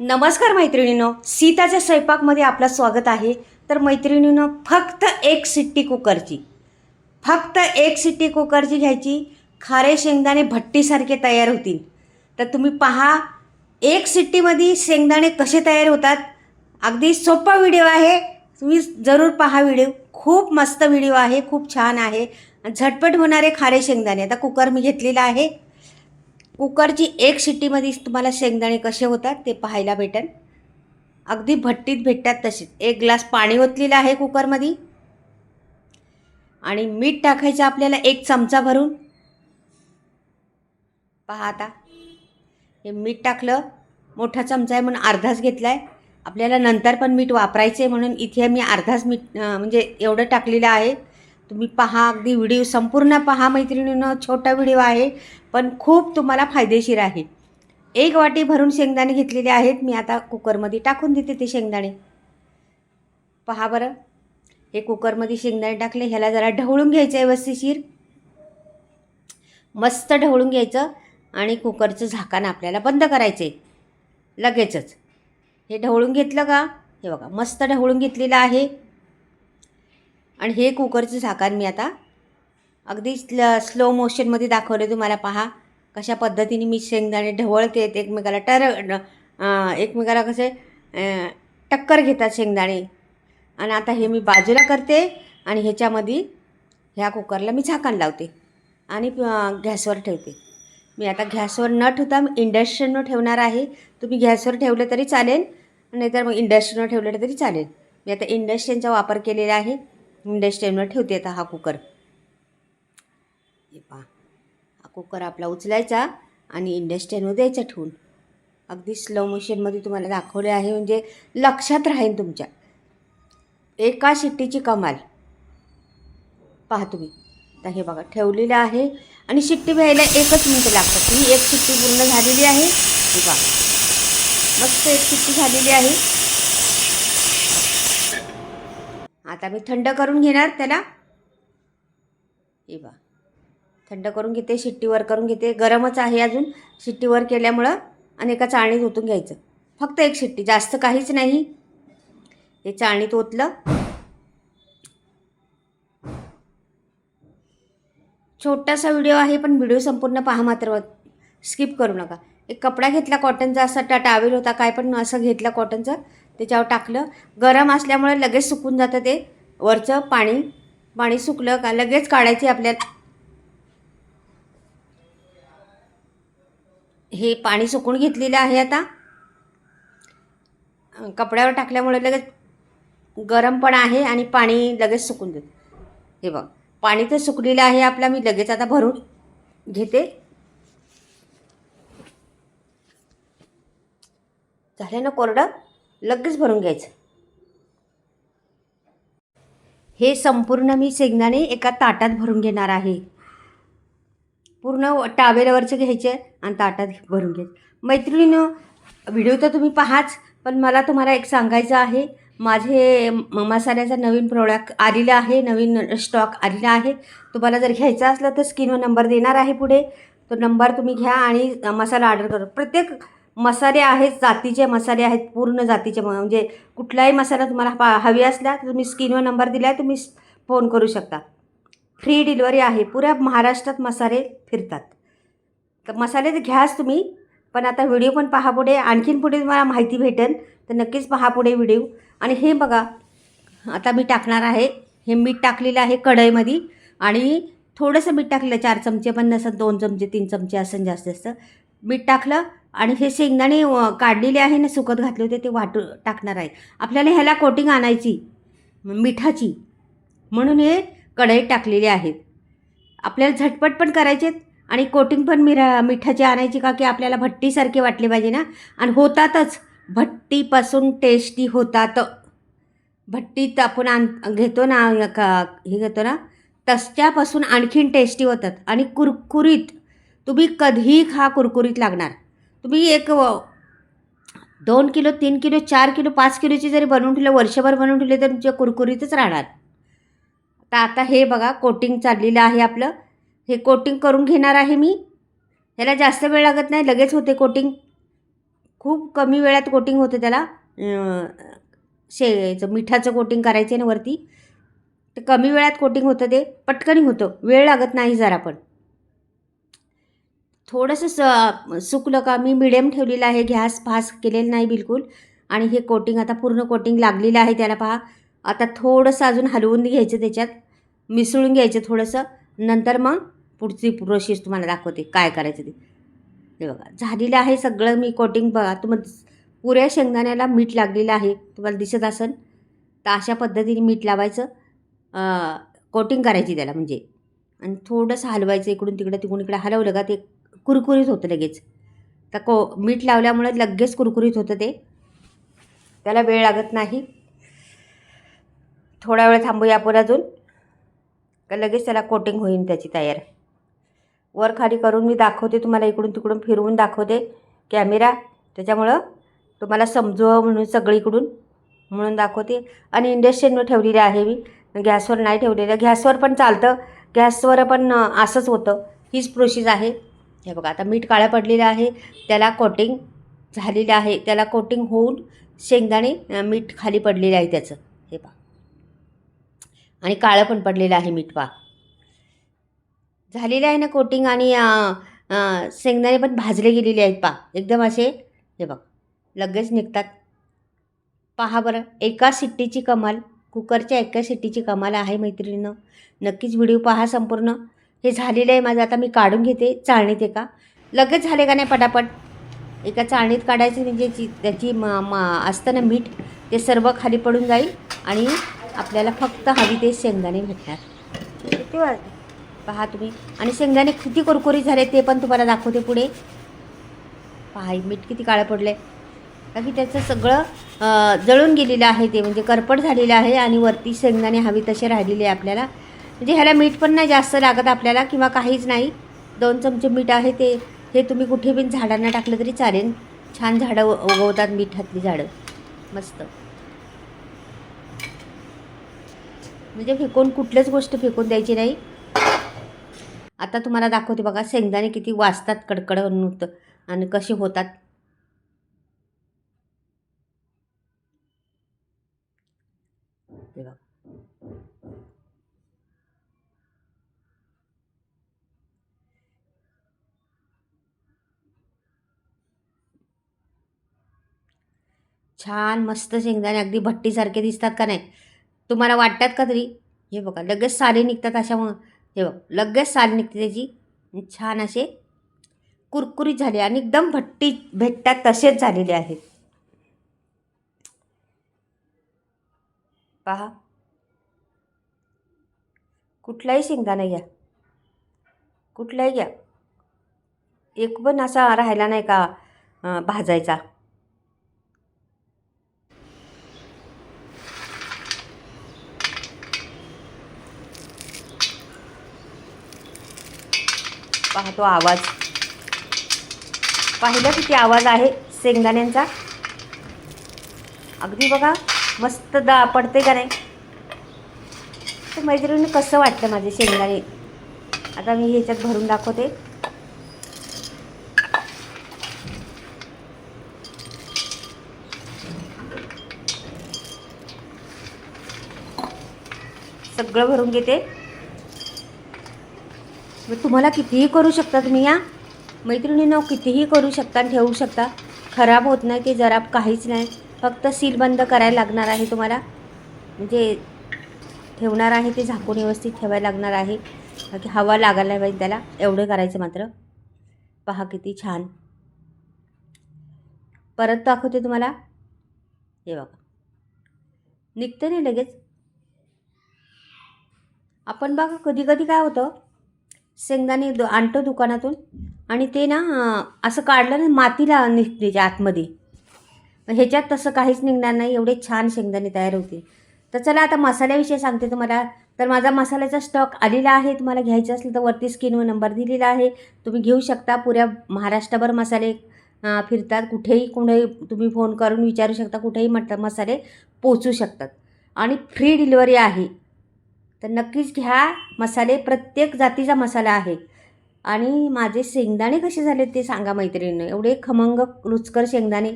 नमस्कार मैत्रिणीनो सीताच्या स्वयंपाकमध्ये आपलं स्वागत आहे. तर मैत्रिणीनो फक्त एक सिट्टी कुकरची. फक्त एक सिट्टी कुकरची घ्यायची. खारे शेंगदाणे भट्टीसारखे तयार होतील. तर तुम्ही पहा एक सिट्टीमध्ये शेंगदाणे कसे तयार होतात. अगदी सोपा व्हिडिओ आहे. तुम्ही जरूर पहा व्हिडिओ. खूप मस्त व्हिडिओ आहे खूप छान आहे. झटपट होणारे खारे शेंगदाणे. आता कुकर मी घेतलेला आहे. कुकरची एक शिट्टीमध्येच तुम्हाला शेंगदाणे कसे होतात ते पाहायला भेटेल अगदी भट्टीत भेटतात तसेच. एक ग्लास पाणी ओतलेलं आहे कुकरमध्ये. आणि मीठ टाकायचं आपल्याला एक चमचा भरून. पहा आता. हे मीठ टाकलं. मोठा चमचा आहे म्हणून अर्धाच घेतला आहे आपल्याला नंतर पण मीठ वापरायचं आहे म्हणून इथे मी अर्धाच मीठ म्हणजे एवढं टाकलेलं आहे. तुम्ही पहा अगदी व्हिडिओ संपूर्ण पहा मैत्रिणीनं छोटा व्हिडिओ आहे पण खूप तुम्हाला फायदेशीर आहे. एक वाटी भरून शेंगदाणे घेतलेले आहेत मी आता कुकरमध्ये टाकून देते ते शेंगदाणे. पहा बरं हे कुकरमध्ये शेंगदाणे टाकले ह्याला जरा ढवळून घ्यायचं आहे व्यवस्थिशीर. मस्त ढवळून घ्यायचं आणि कुकरचं झाकण आपल्याला बंद करायचं आहे लगेचच. हे ढवळून घेतलं का? हे बघा मस्त ढवळून घेतलेलं आहे. आणि हे कुकरचं झाकण मी आता अगदी स्ल स्लो मोशनमध्ये दाखवलं तुम्हाला पहा. कशा पद्धतीने मी शेंगदाणे ढवळते ते एकमेकाला टर एकमेकाला कसे टक्कर घेतात शेंगदाणे. आणि आता हे मी बाजूला करते आणि ह्याच्यामध्ये ह्या कुकरला मी झाकण लावते आणि गॅसवर ठेवते. मी आता गॅसवर न ठेवता मी इंडक्शनवर ठेवणार आहे. तुम्ही गॅसवर ठेवलं तरी चालेल नाहीतर मग इंडक्शनवर ठेवलं तरी चालेल. मी आता इंडक्शनचा वापर केलेला आहे. इंडक्शनवर ठेवते आता हा कुकर. हे पहा. हा कुकर आपला उचलायचा आणि इंडक्शनवर द्यायचा ठेवून. अगदी स्लो मोशनमध्ये तुम्हाला दाखवले आहे म्हणजे लक्षात राहील तुमच्या. एका शिट्टीची कमाल. पहा तुम्ही. आता हे बघा ठेवलेलं आहे आणि शिट्टी व्हायला एकच मिनटं लागतात. ही एक शिट्टी पूर्ण झालेली आहे. हे पहा. मस्त एक शिट्टी झालेली आहे. आता मी थंड करून घेणार त्याला. हे बा थंड करून घेते शिट्टीवर करून घेते. गरमच आहे अजून. शिट्टीवर केल्यामुळं आणि एका चाळणीत ओतून घ्यायचं. फक्त एक शिट्टी जास्त काहीच नाही. हे चाळणीत ओतलं. छोटासा व्हिडिओ आहे पण व्हिडिओ संपूर्ण पहा मात्र. स्किप करू नका. एक कपडा घेतला कॉटनचा असा टा टावेल होता काय पण असं घेतलं कॉटनचं त्याच्यावर टाकलं. गरम असल्यामुळे लगेच सुकून जातं ते. वरचं पाणी पाणी सुकलं का लगेच काढायची आपल्याला. हे पाणी सुकून घेतलेलं आहे आता. कपड्यावर टाकल्यामुळे लगेच गरम पण आहे आणि पाणी लगेच सुकून देतं हे बघ पाणी तर सुकलेलं आहे आपला मी लगेच आता भरून घेते. झालं ना कोरडं? लगेच भरून घ्यायचं. हे संपूर्ण मी शेंगदाणे एका ताटात भरून घेणार आहे. पूर्ण टावेलवरचे घ्यायचे आणि ताटात भरून घ्यायचे मैत्रिणीनं व्हिडिओ तर तुम्ही पाहाच पण मला तुम्हाला एक सांगायचं आहे. माझे म- मसाल्याचा नवीन प्रोडक्ट आलेला आहे नवीन स्टॉक आलेला आहे. तुम्हाला जर घ्यायचा असला तर स्क्रीनवर नंबर देणार आहे पुढे. तो नंबर तुम्ही घ्या आणि मसाला ऑर्डर करा. प्रत्येक मसाले आहेत जातीचे मसाले आहेत पूर्ण जातीचे. म- म्हणजे कुठलाही मसाला तुम्हाला पा हवी असला तर तुम्ही स्क्रीनवर नंबर दिला आहे तुम्ही फोन करू शकता. फ्री डिलिव्हरी आहे. पुऱ्या महाराष्ट्रात मसाले फिरतात. तर मसाले तर घ्याच तुम्ही पण आता व्हिडिओ पण पहा पुढे. आणखीन पुढे तुम्हाला माहिती भेटेल तर नक्कीच पहा पुढे व्हिडिओ. आणि हे बघा आता मी टाकणार आहे. हे मीठ टाकलेलं आहे कढईमध्ये. आणि थोडंसं मीठ टाकलेलं चार चमचे पण नसत दोन चमचे तीन चमचे असं जास्त जास्त. मीठ टाकलं आणि हे शेंगदाणे काढलेले आहे ना सुकत घातले होते ते वाटू टाकणार आहे. आपल्याला ह्याला कोटिंग आणायची मिठाची. म्हणून हे कढईत टाकलेले आहेत. आपल्याला झटपट पण करायचे आणि कोटिंग पण मिरा मिठाची आणायची का की आपल्याला भट्टीसारखे वाटले पाहिजे ना? आणि होतातच. भट्टीपासून टेस्टी होतात. भट्टीत आपण आण घेतो ना का हे घेतो ना तसच्यापासून आणखीन टेस्टी होतात. आणि कुरकुरीत. तुम्ही कधीही खा कुरकुरीत लागणार. तुम्ही एक दोन किलो तीन किलो चार किलो पाच किलोची जरी बनवून ठेवलं वर्षभर बनवून ठेवले तर तुमच्या कुरकुरीतच राहणार. तर आता हे बघा कोटिंग चाललेलं आहे आपलं. हे कोटिंग करून घेणार आहे मी. ह्याला जास्त वेळ लागत नाही लगेच होते कोटिंग खूप कमी वेळात कोटिंग होतं त्याला. शे याचं मिठाचं कोटिंग करायचं आहे ना वरती. तर कमी वेळात कोटिंग होतं ते. पटकन होतं. वेळ लागत नाही जरा पण. थोडंसं स सुकलं का? मी मिडियम ठेवलेलं आहे. गॅस फास केलेलं नाही बिलकुल. आणि हे कोटिंग आता पूर्ण कोटिंग लागलेलं आहे त्याला पहा. आता थोडंसं अजून हलवून घ्यायचं त्याच्यात. मिसळून घ्यायचं थोडंसं. नंतर मग पुढची प्रोसेस तुम्हाला दाखवते. काय करायचं ते. हे बघा. झालेलं आहे सगळं. मी कोटिंग बघा. तुम्हाला पुऱ्या शेंगदाण्याला मीठ लागलेलं आहे. तुम्हाला दिसत असेल. तर अशा पद्धतीने मीठ लावायचं. कोटिंग करायची त्याला म्हणजे. आणि थोडंसं हलवायचं इकडून तिकडं तिकडून इकडे. हलवलं का ते कुरकुरीत होतं लगेच. तर को मीठ लावल्यामुळे लगेच कुरकुरीत होतं ते. त्याला वेळ लागत नाही. थोडा वेळ थांबूया आपण अजून. का लगेच त्याला कोटिंग होईल त्याची तयार. वर खाली करून मी दाखवते तुम्हाला इकडून तिकडून फिरवून दाखवते कॅमेरा त्याच्यामुळं तुम्हाला समजव म्हणून सगळीकडून म्हणून दाखवते. आणि इंडक्शनवर ठेवलेलं आहे मी. गॅसवर नाही ठेवलेलं. गॅसवर पण चालतं. गॅसवर पण असंच होतं. हीच प्रोसेस आहे. हे बघा आता मीठ काळं पडलेलं आहे त्याला कोटिंग झालेलं आहे त्याला कोटिंग होऊन शेंगदाणे मीठ खाली पडलेलं आहे त्याचं हे पहा. आणि काळं पण पडलेलं आहे मीठ पहा. झालेलं आहे ना कोटिंग आणि शेंगदाणे पण भाजले गेलेले आहेत पहा. एकदम असे हे बघ लगेच निघतात. पहा बरं एका सिट्टीची कमाल कुकरच्या एका सिट्टीची कमाल आहे मैत्रिणीनं. नक्कीच व्हिडिओ पहा संपूर्ण. हे झालेलं आहे माझं आता मी काढून घेते. चाळणीत एका. लगेच झाले का नाही पटापट? एका चाळणीत काढायचं म्हणजे जी त्याची म म असतं ना मीठ ते सर्व खाली पडून जाईल आणि आपल्याला फक्त हवी ते शेंगदाणे भेटणार. किती पहा तुम्ही. आणि शेंगदाणे किती कुरकुरीत झाले ते पण तुम्हाला दाखवते पुढे. पहा मीठ किती काळं पडलं आहे का की त्याचं सगळं जळून गेलेलं आहे ते. म्हणजे करपट झालेलं आहे आणि वरती शेंगदाणे हवी तसे राहिलेले आहे आपल्याला. म्हणजे ह्याला मीठ पण नाही जास्त लागत आपल्याला किंवा काहीच नाही. दोन चमचे मीठ आहे ते हे तुम्ही कुठे पण झाडांना टाकलं तरी चालेल. छान झाडं उगवतात मिठातली झाडं. मस्त. म्हणजे फेकून कुठल्याच गोष्ट फेकून द्यायची नाही. आता तुम्हाला दाखवते बघा शेंगदाणे किती वाजतात कडकड होतं आणि कसे होतात. बघा. छान मस्त शेंगदाणे अगदी भट्टीसारखे दिसतात का नाही? तुम्हाला वाटतात का तरी? हे बघा लगेच साली निघतात अशा मग हे बघ लगेच साल निघते त्याची. छान असे कुरकुरीत झाले आणि एकदम भट्टी भेटतात तसेच झालेले आहेत. पहा. कुठलाही शेंगदाणा घ्या. कुठलाही घ्या. एक पण असा राहिला नाही का भाजायचा. पाहतो आवाज. पाहिलं किती आवाज आहे शेंगदाण्यांचा? अगदी बघा मस्त दा पडते का नाही? तर मैत्रिणीनं कसं वाटतं माझे शेंगदाणे? आता मी ह्याच्यात भरून दाखवते. सगळं भरून घेते. मग तुम्हाला कितीही करू शकता तुम्ही या. मैत्रिणीनं कितीही करू शकता आणि ठेवू शकता. खराब होत नाही ते जरा काहीच नाही. फक्त सील बंद करायला लागणार आहे तुम्हाला. म्हणजे ठेवणार आहे ते झाकून व्यवस्थित ठेवायला लागणार आहे. बाकी हवा लागायला पाहिजे त्याला. एवढं करायचं मात्र. पहा किती छान. परत दाखवते तुम्हाला. हे बघा. निघतं नाही लगेच. आपण बघा कधी कधी काय होतं? शेंगदाणे द आणतो दुकानातून. आणि ते ना असं काढलं ना मातीला निघते आतमध्ये. पण ह्याच्यात तसं काहीच निघणार नाही एवढे छान शेंगदाणे तयार होतील. तर चला आता मसाल्याविषयी सांगते तुम्हाला. तर माझा मसाल्याचा स्टॉक आलेला आहे. तुम्हाला घ्यायचा असेल तर वरती स्क्रीनवर नंबर दिलेला आहे. तुम्ही घेऊ शकता. पुऱ्या महाराष्ट्रभर मसाले फिरतात. कुठेही कुठेही तुम्ही फोन करून विचारू शकता. कुठेही मट मसाले पोचू शकतात. आणि फ्री डिलिव्हरी आहे. तर नक्कीच घ्या. मसाले प्रत्येक जातीचा मसाला आहे. आणि माझे शेंगदाणे कसे झाले ते सांगा मैत्रिणीनं. एवढे खमंग रुचकर शेंगदाणे